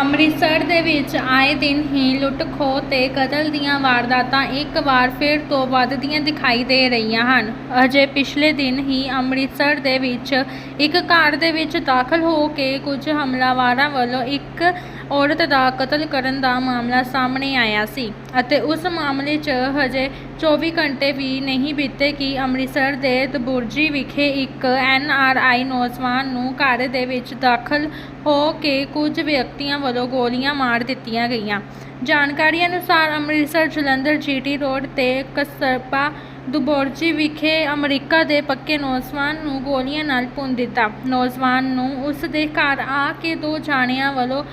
ਅੰਮ੍ਰਿਤਸਰ ਦੇ ਵਿੱਚ ਆਏ ਦਿਨ ਹੀ ਲੁੱਟ ਖੋਹ ਤੇ ਕਤਲ ਦੀਆਂ ਵਾਰਦਾਤਾਂ ਇੱਕ ਵਾਰ ਫਿਰ ਤੋਂ ਵੱਧਦੀਆਂ ਦਿਖਾਈ ਦੇ ਰਹੀਆਂ ਹਨ। ਅਜੇ ਪਿਛਲੇ ਦਿਨ ਹੀ ਅੰਮ੍ਰਿਤਸਰ ਦੇ ਵਿੱਚ ਇੱਕ ਘਰ ਦੇ ਵਿੱਚ ਦਾਖਲ ਹੋ ਕੇ ਕੁਝ ਹਮਲਾਵਾਰਾਂ ਵੱਲੋਂ ਇੱਕ ਔਰਤ ਦਾ ਕਤਲ ਕਰਨ ਦਾ ਮਾਮਲਾ ਸਾਹਮਣੇ ਆਇਆ ਸੀ। ਅਤੇ ਉਸ ਮਾਮਲੇ 'ਚ ਹਜੇ 24 ਘੰਟੇ ਵੀ ਨਹੀਂ ਬੀਤੇ ਕਿ ਅੰਮ੍ਰਿਤਸਰ ਦੇ ਦਬੁਰਜੀ ਵਿਖੇ ਇੱਕ ਐਨ ਆਰ ਆਈ ਨੌਜਵਾਨ ਨੂੰ ਘਰ ਦੇ ਵਿੱਚ ਦਾਖਲ ਹੋ ਕੇ ਕੁਝ ਵਿਅਕਤੀਆਂ ਵੱਲੋਂ ਗੋਲੀਆਂ ਮਾਰ ਦਿੱਤੀਆਂ ਗਈਆਂ। ਜਾਣਕਾਰੀ ਅਨੁਸਾਰ ਅੰਮ੍ਰਿਤਸਰ ਜਲੰਧਰ ਜੀਟੀ ਰੋਡ ਤੇ ਕਸਰਪਾ ਦੁਬੋਰਜੀ ਵਿਖੇ ਅਮਰੀਕਾ ਦੇ ਪੱਕੇ ਨੌਜਵਾਨ ਨੂੰ ਗੋਲੀਆਂ ਨਾਲ ਭੁੰਨ ਦਿੱਤਾ। ਨੌਜਵਾਨ ਨੂੰ ਉਸ ਦੇ ਘਰ ਆ ਕੇ ਦੋ ਜਾਣਿਆਂ ਵੱਲੋਂ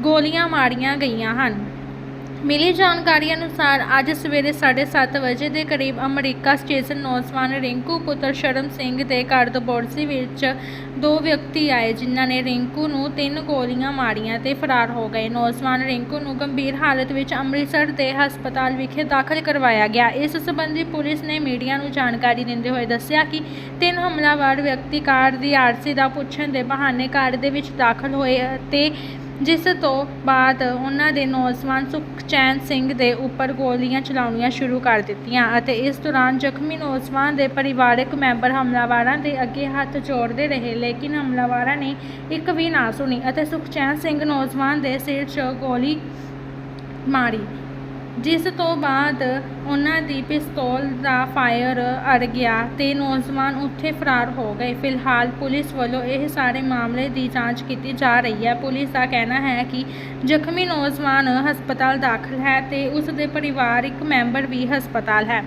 ਗੋਲੀਆਂ ਮਾਰੀਆਂ ਗਈਆਂ ਹਨ। ਮਿਲੀ ਜਾਣਕਾਰੀ ਅਨੁਸਾਰ ਅੱਜ ਸਵੇਰੇ 7:30 ਵਜੇ ਦੇ ਕਰੀਬ ਅਮਰੀਕਾ ਸਟੇਸ਼ਨ ਨੌਜਵਾਨ ਰਿੰਕੂ ਪੁੱਤਰ ਸ਼ਰਮ ਸਿੰਘ ਦੇ ਘਰ ਦਬੋਰਸੀ ਵਿੱਚ ਦੋ ਵਿਅਕਤੀ ਆਏ, ਜਿਨ੍ਹਾਂ ਨੇ ਰਿੰਕੂ ਨੂੰ ਤਿੰਨ ਗੋਲੀਆਂ ਮਾਰੀਆਂ ਤੇ ਫਰਾਰ ਹੋ ਗਏ। ਨੌਜਵਾਨ ਰਿੰਕੂ ਨੂੰ ਗੰਭੀਰ ਹਾਲਤ ਵਿੱਚ ਅੰਮ੍ਰਿਤਸਰ ਦੇ ਹਸਪਤਾਲ ਵਿਖੇ ਦਾਖਲ ਕਰਵਾਇਆ ਗਿਆ। ਇਸ ਸੰਬੰਧੀ ਪੁਲਿਸ ਨੇ ਮੀਡੀਆ ਨੂੰ ਜਾਣਕਾਰੀ ਦਿੰਦੇ ਹੋਏ ਦੱਸਿਆ ਕਿ ਤਿੰਨ ਹਮਲਾਵਰ ਵਿਅਕਤੀ ਕਾਰ ਦੀ ਆਰਸੀ ਦਾ ਪੁੱਛਣ ਦੇ ਬਹਾਨੇ ਕਾਰ ਦੇ ਵਿੱਚ ਦਾਖਲ ਹੋਏ ਤੇ ਜਿਸ ਤੋਂ ਬਾਅਦ ਉਹਨਾਂ ਦੇ ਨੌਜਵਾਨ ਸੁਖਚੈਨ ਸਿੰਘ ਦੇ ਉੱਪਰ ਗੋਲੀਆਂ ਚਲਾਉਣੀਆਂ ਸ਼ੁਰੂ ਕਰ ਦਿੱਤੀਆਂ ਅਤੇ ਇਸ ਦੌਰਾਨ ਜ਼ਖਮੀ ਨੌਜਵਾਨ ਦੇ ਪਰਿਵਾਰਕ ਮੈਂਬਰ ਹਮਲਾਵਰਾਂ ਦੇ ਅੱਗੇ ਹੱਥ ਜੋੜਦੇ ਰਹੇ। ਲੇਕਿਨ ਹਮਲਾਵਰਾਂ ਨੇ ਇੱਕ ਵੀ ਨਾ ਸੁਣੀ ਅਤੇ ਸੁਖਚੈਨ ਸਿੰਘ ਨੌਜਵਾਨ ਦੇ ਸਿਰ 'ਚ ਗੋਲੀ ਮਾਰੀ। ਜਿਸ ਤੋਂ ਬਾਅਦ ਉਹਨਾਂ ਦੀ ਪਿਸਤੌਲ ਦਾ ਫਾਇਰ ਅੜ ਗਿਆ ਤੇ ਨੌਜਵਾਨ ਉੱਥੇ ਫਰਾਰ ਹੋ ਗਏ। ਫਿਲਹਾਲ ਪੁਲਿਸ ਵੱਲੋਂ ਇਹ ਸਾਰੇ ਮਾਮਲੇ ਦੀ ਜਾਂਚ ਕੀਤੀ ਜਾ ਰਹੀ ਹੈ। ਪੁਲਿਸ ਦਾ ਕਹਿਣਾ ਹੈ ਕਿ ਜ਼ਖਮੀ ਨੌਜਵਾਨ ਹਸਪਤਾਲ ਦਾਖਲ ਹੈ ਤੇ ਉਸ ਦੇ ਪਰਿਵਾਰਿਕ ਮੈਂਬਰ ਵੀ ਹਸਪਤਾਲ ਹੈ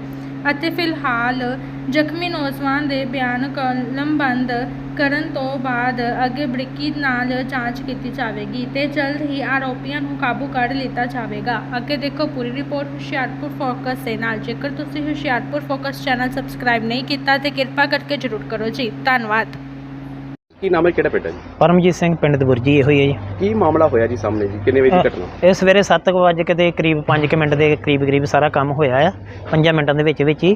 ਅਤੇ ਫਿਲਹਾਲ ਜ਼ਖਮੀ ਨੌਜਵਾਨ ਦੇ ਬਿਆਨ ਕਲਮਬੰਦ ਕਰਨ ਤੋਂ ਬਾਅਦ ਅੱਗੇ ਬਰੀਕੀ ਨਾਲ ਜਾਂਚ ਕੀਤੀ ਜਾਵੇਗੀ ਤੇ ਜਲਦ ਹੀ ਆਰੋਪੀਆਂ ਨੂੰ ਕਾਬੂ ਕਰ ਲਿੱਤਾ ਜਾਵੇਗਾ। ਅੱਗੇ ਦੇਖੋ ਪੂਰੀ ਰਿਪੋਰਟ ਹੁਸ਼ਿਆਰਪੁਰ ਫੋਕਸ ਦੇ ਨਾਲ। ਜੇਕਰ ਤੁਸੀਂ ਹੁਸ਼ਿਆਰਪੁਰ ਫੋਕਸ ਚੈਨਲ ਸਬਸਕ੍ਰਾਈਬ ਨਹੀਂ ਕੀਤਾ ਤੇ ਕਿਰਪਾ ਕਰਕੇ ਜ਼ਰੂਰ ਕਰੋ ਜੀ। ਧੰਨਵਾਦ। ਕੀ ਨਾਮ ਹੈ ਕਿਹੜਾ ਪਿੰਡ ਹੈ ਜੀ? ਪਰਮਜੀਤ ਸਿੰਘ ਪਿੰਡ ਦਬੁਰਜੀ ਇਹੋ ਹੀ ਹੈ ਜੀ। ਕੀ ਮਾਮਲਾ ਹੋਇਆ ਜੀ ਸਾਹਮਣੇ ਜੀ? ਕਿੰਨੇ ਵਜੇ ਦੀ ਘਟਨਾ? ਇਹ ਸਵੇਰੇ 7 ਵਜੇ ਕੇ ਕਰੀਬ 5 ਮਿੰਟ ਦੇ ਕਰੀਬ ਕਰੀਬ ਸਾਰਾ ਕੰਮ ਹੋਇਆ ਆ। 5 ਮਿੰਟਾਂ ਦੇ ਵਿੱਚ ਵਿੱਚ ਹੀ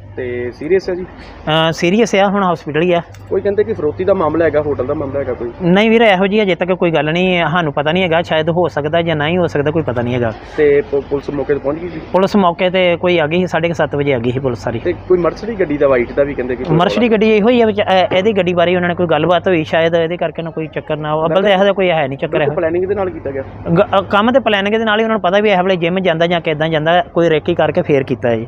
ਤੇ ਸੀਰੀਅਸ ਹੈ ਜੀ? ਸੀਰੀਅਸ ਆ ਹੁਣ ਹਸਪੀਟਲ ਹੀ ਆ। ਕੋਈ ਕਹਿੰਦੇ ਕਿ ਫਰੋਤੀ ਦਾ ਮਾਮਲਾ ਹੈਗਾ ਹੋਟਲ ਦਾ ਮਾਮਲਾ ਹੈਗਾ ਕੋਈ? ਨਹੀਂ ਵੀਰ ਇਹੋ ਜਿਹੀ ਅਜੇ ਤੱਕ ਕੋਈ ਗੱਲ ਨਹੀਂ ਸਾਨੂੰ ਪਤਾ ਨਹੀਂ ਹੈਗਾ ਸ਼ਾਇਦ ਹੋ ਸਕਦਾ ਜਾਂ ਨਹੀਂ ਹੋ ਸਕਦਾ ਕੋਈ ਪਤਾ ਨਹੀਂ ਹੈਗਾ। ਤੇ ਪ- ਪੁਲਿਸ ਮੌਕੇ ਤੇ ਪਹੁੰਚ ਗਈ ਜੀ? ਪੁਲਿਸ ਮੌਕੇ ਤੇ ਕੋਈ ਆ ਗਈ ਸੀ 7:30 ਵਜੇ ਆ ਗਈ ਸੀ ਪੁਲਿਸ ਸਾਰੀ। ਤੇ ਕੋਈ ਮਰਸਡੀ ਗੱਡੀ ਦਾ ਵਾਈਟ ਦਾ ਵੀ ਕਹਿੰਦੇ ਕਿ ਮਰਸ਼ਡੀ ਗੱਡੀ ਇਹੋ ਹੀ ਆ ਵਿੱਚ ਇਹ- ਇਹਦੀ ਗੱਡੀ ਬਾਰੇ ਉਹਨਾਂ ਨੇ ਕੋਈ ਗੱਲਬਾਤ ਹੋਈ ਸ਼ਾਇਦ ਇਹਦੇ ਕਰਕੇ ਨਾ ਕੋਈ ਚੱਕਰ ਨਾ ਹੋ ਅੱਬਲ ਤਾਂ ਇਹੋ ਜਿਹਾ ਕੋਈ ਹੈ ਨਹੀਂ ਚੱਕਰ ਇਹੋ। ਪਲੈਨਿੰਗ ਦੇ ਨਾਲ ਕੀਤਾ ਗਿਆ? ਗ- ਅ, ਕੰਮ ਤੇ ਪਲਾਨਿੰਗ ਦੇ ਨਾਲ ਹੀ ਉਹਨਾਂ ਨੂੰ ਪਤਾ ਵੀ ਇਹ ਵੇਲੇ ਜਿਮ ਜਾਂਦਾ ਜਾਂ ਕਿਦਾਂ ਜਾਂਦਾ ਕੋਈ ਰੇਕੀ ਕਰਕੇ ਫੇਰ ਕੀਤਾ ਜੀ